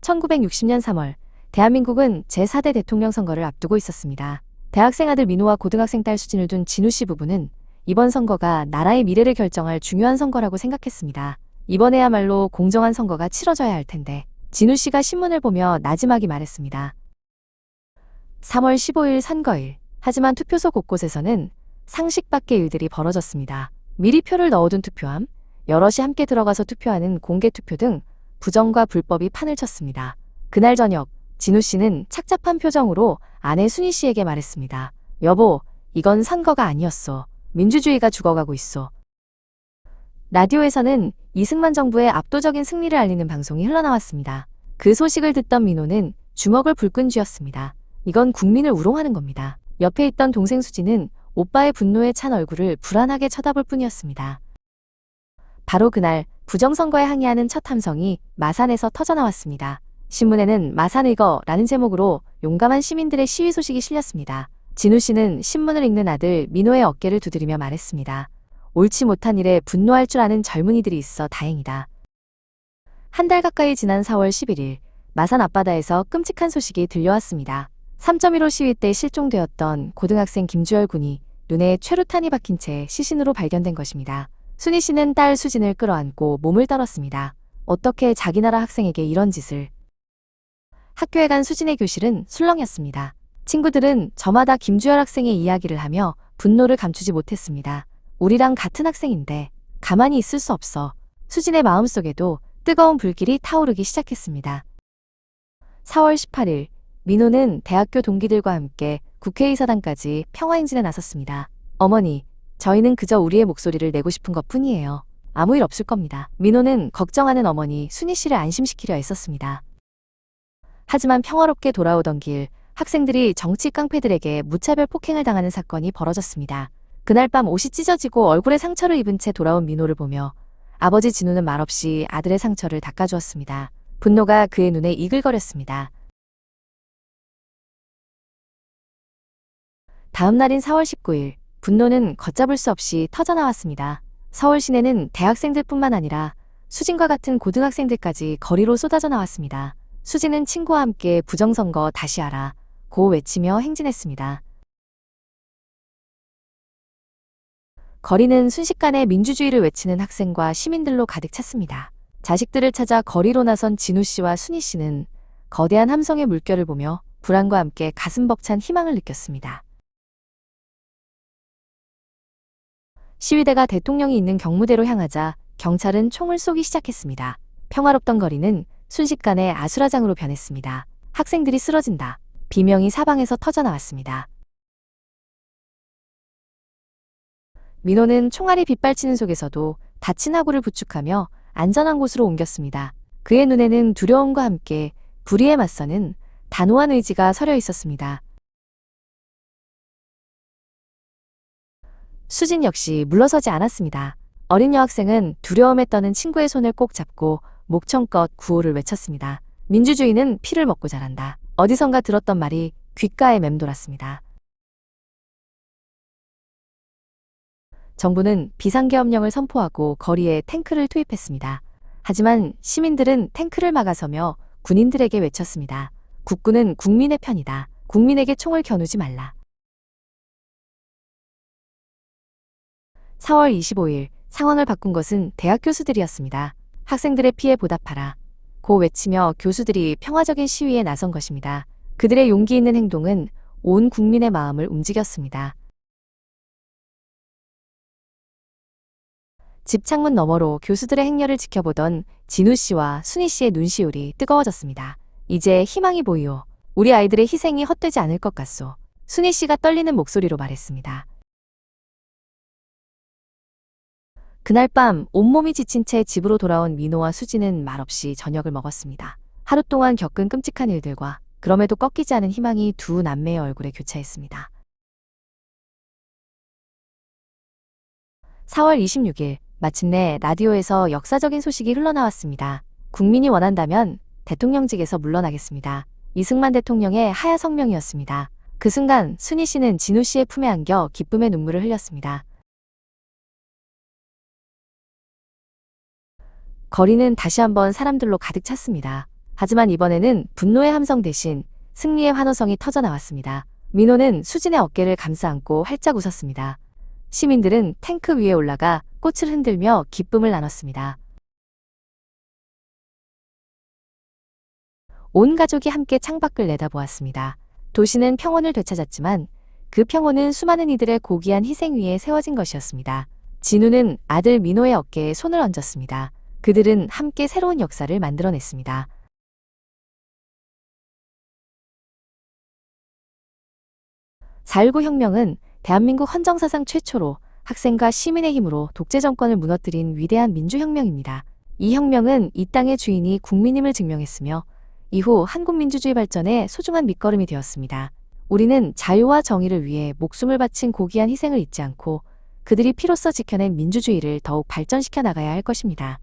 1960년 3월 대한민국은 제4대 대통령 선거를 앞두고 있었습니다. 대학생 아들 민호와 고등학생 딸 수진을 둔 진우 씨 부부는 이번 선거가 나라의 미래를 결정할 중요한 선거라고 생각했습니다. 이번에야말로 공정한 선거가 치러져야 할 텐데 진우 씨가 신문을 보며 나지막이 말했습니다. 3월 15일 선거일. 하지만 투표소 곳곳에서는 상식 밖의 일들이 벌어졌습니다. 미리 표를 넣어둔 투표함, 여럿이 함께 들어가서 투표하는 공개 투표 등 부정과 불법이 판을 쳤습니다. 그날 저녁 진우 씨는 착잡한 표정으로 아내 순희 씨에게 말했습니다. 여보, 이건 선거가 아니었어. 민주주의가 죽어가고 있어. 라디오에서는 이승만 정부의 압도적인 승리를 알리는 방송이 흘러나왔습니다. 그 소식을 듣던 민호는 주먹을 불끈 쥐었습니다. 이건 국민을 우롱하는 겁니다. 옆에 있던 동생 수지는 오빠의 분노에 찬 얼굴을 불안하게 쳐다볼 뿐이었습니다. 바로 그날 부정선거에 항의하는 첫 함성이 마산에서 터져나왔습니다. 신문에는 마산의거라는 제목으로 용감한 시민들의 시위 소식이 실렸습니다. 진우 씨는 신문을 읽는 아들 민호의 어깨를 두드리며 말했습니다. 옳지 못한 일에 분노할 줄 아는 젊은이들이 있어 다행이다. 한 달 가까이 지난 4월 11일 마산 앞바다에서 끔찍한 소식이 들려왔습니다. 3.15 시위 때 실종되었던 고등학생 김주열 군이 눈에 최루탄이 박힌 채 시신으로 발견된 것입니다. 순희 씨는 딸 수진을 끌어안고 몸을 떨었습니다. 어떻게 자기 나라 학생에게 이런 짓을. 학교에 간 수진의 교실은 술렁이었습니다. 친구들은 저마다 김주열 학생의 이야기를 하며 분노를 감추지 못했습니다. 우리랑 같은 학생인데 가만히 있을 수 없어. 수진의 마음속에도 뜨거운 불길이 타오르기 시작했습니다. 4월 18일 민호는 대학교 동기들과 함께 국회의사당까지 평화행진에 나섰습니다. 어머니, 저희는 그저 우리의 목소리를 내고 싶은 것 뿐이에요. 아무 일 없을 겁니다. 민호는 걱정하는 어머니 순희 씨를 안심시키려 애썼습니다. 하지만 평화롭게 돌아오던 길 학생들이 정치 깡패들에게 무차별 폭행을 당하는 사건이 벌어졌습니다. 그날 밤 옷이 찢어지고 얼굴에 상처를 입은 채 돌아온 민호를 보며 아버지 진우는 말없이 아들의 상처를 닦아주었습니다. 분노가 그의 눈에 이글거렸습니다. 다음 날인 4월 19일, 분노는 걷잡을 수 없이 터져나왔습니다. 서울 시내는 대학생들뿐만 아니라 수진과 같은 고등학생들까지 거리로 쏟아져 나왔습니다. 수진은 친구와 함께 부정선거 다시 하라, 고 외치며 행진했습니다. 거리는 순식간에 민주주의를 외치는 학생과 시민들로 가득 찼습니다. 자식들을 찾아 거리로 나선 진우 씨와 순희 씨는 거대한 함성의 물결을 보며 불안과 함께 가슴 벅찬 희망을 느꼈습니다. 시위대가 대통령이 있는 경무대로 향하자 경찰은 총을 쏘기 시작했습니다. 평화롭던 거리는 순식간에 아수라장으로 변했습니다. 학생들이 쓰러진다. 비명이 사방에서 터져나왔습니다. 민호는 총알이 빗발치는 속에서도 다친 하구를 부축하며 안전한 곳으로 옮겼습니다. 그의 눈에는 두려움과 함께 불의에 맞서는 단호한 의지가 서려 있었습니다. 수진 역시 물러서지 않았습니다. 어린 여학생은 두려움에 떠는 친구의 손을 꼭 잡고 목청껏 구호를 외쳤습니다. 민주주의는 피를 먹고 자란다. 어디선가 들었던 말이 귓가에 맴돌았습니다. 정부는 비상계엄령을 선포하고 거리에 탱크를 투입했습니다. 하지만 시민들은 탱크를 막아서며 군인들에게 외쳤습니다. 국군은 국민의 편이다. 국민에게 총을 겨누지 말라. 4월 25일 상황을 바꾼 것은 대학 교수들이었습니다. 학생들의 피해 보답하라. 고 외치며 교수들이 평화적인 시위에 나선 것입니다. 그들의 용기 있는 행동은 온 국민의 마음을 움직였습니다. 집 창문 너머로 교수들의 행렬을 지켜보던 진우 씨와 순희 씨의 눈시울이 뜨거워졌습니다. 이제 희망이 보이오. 우리 아이들의 희생이 헛되지 않을 것 같소. 순희 씨가 떨리는 목소리로 말했습니다. 그날 밤 온몸이 지친 채 집으로 돌아온 민호와 수지는 말없이 저녁을 먹었습니다. 하루 동안 겪은 끔찍한 일들과 그럼에도 꺾이지 않은 희망이 두 남매의 얼굴에 교차했습니다. 4월 26일 마침내 라디오에서 역사적인 소식이 흘러나왔습니다. 국민이 원한다면 대통령직에서 물러나겠습니다. 이승만 대통령의 하야 성명이었습니다. 그 순간 순희 씨는 진우 씨의 품에 안겨 기쁨의 눈물을 흘렸습니다. 거리는 다시 한번 사람들로 가득 찼습니다. 하지만 이번에는 분노의 함성 대신 승리의 환호성이 터져 나왔습니다. 민호는 수진의 어깨를 감싸 안고 활짝 웃었습니다. 시민들은 탱크 위에 올라가 꽃을 흔들며 기쁨을 나눴습니다. 온 가족이 함께 창밖을 내다보았습니다. 도시는 평온을 되찾았지만 그 평온은 수많은 이들의 고귀한 희생 위에 세워진 것이었습니다. 진우는 아들 민호의 어깨에 손을 얹었습니다. 그들은 함께 새로운 역사를 만들어냈습니다. 4.19 혁명은 대한민국 헌정사상 최초로 학생과 시민의 힘으로 독재 정권을 무너뜨린 위대한 민주혁명입니다. 이 혁명은 이 땅의 주인이 국민임을 증명했으며 이후 한국민주주의 발전의 소중한 밑거름이 되었습니다. 우리는 자유와 정의를 위해 목숨을 바친 고귀한 희생을 잊지 않고 그들이 피로써 지켜낸 민주주의를 더욱 발전시켜 나가야 할 것입니다.